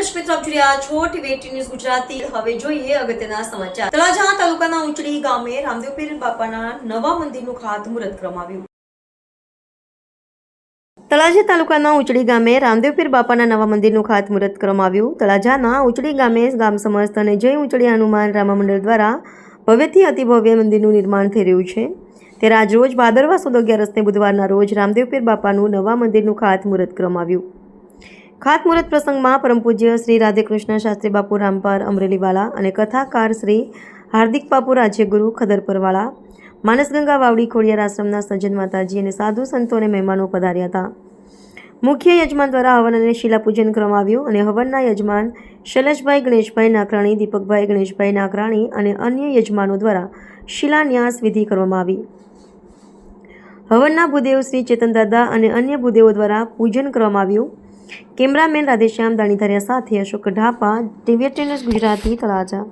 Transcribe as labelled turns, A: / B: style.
A: દર્શક હવે જોઈએ અગત્યના સમાચાર. તળાજા તાલુકાના ઉંચડી ગામે રામદેવ બાપાના નવા મંદિરનું ખાતમુહૂર્ત તાલુકાના ઉંચડી ગામે રામદેવ પીર બાપાના નવા મંદિરનું ખાતમુહૂર્ત કરવામાં આવ્યું. તળાજાના ઉંચડી ગામે ગામ સમસ્ત અને જય ઉંચડી હનુમાન રામા મંડળ દ્વારા ભવ્યથી અતિભવ્ય મંદિરનું નિર્માણ થઈ રહ્યું છે. ત્યારે આજરોજ ભાદરવા સુદ અગિયારસને બુધવારના રોજ રામદેવ પીર બાપાનું નવા મંદિરનું ખાતમુહૂર્ત કરવામાં આવ્યું. ખાતમુહૂર્ત પ્રસંગમાં પરમ પૂજ્ય શ્રી રાધેકૃષ્ણ, શાસ્ત્રી બાપુ રામપાર, અમરેલીવાલા અને કથાકાર શ્રી હાર્દિક બાપુ, રાજ્યગુરુ ખદરપરવાળા, માનસગંગા વાવડી, ખોડિયાર આશ્રમના સજ્જન માતાજી અને સાધુ સંતો અને મહેમાનો પધાર્યા હતા. મુખ્ય યજમાન દ્વારા હવન અને શિલાપૂજન કરવામાં આવ્યું અને હવનના યજમાન શૈલેષભાઈ, ગણેશભાઈ નાકરાણી દીપકભાઈ, ગણેશભાઈ નાકરાણી અને અન્ય યજમાનો દ્વારા શિલાન્યાસ વિધિ કરવામાં આવી. હવનના ભૂદેવ શ્રી ચેતન દાદા અને અન્ય ભૂદેવો દ્વારા પૂજન કરવામાં આવ્યું. કેમેરામેન રાધેશ્યામ દાણીધારિયા સાથે અશોક ઢાપા ટીવી ન્યૂઝ ગુજરાતી તળાજા.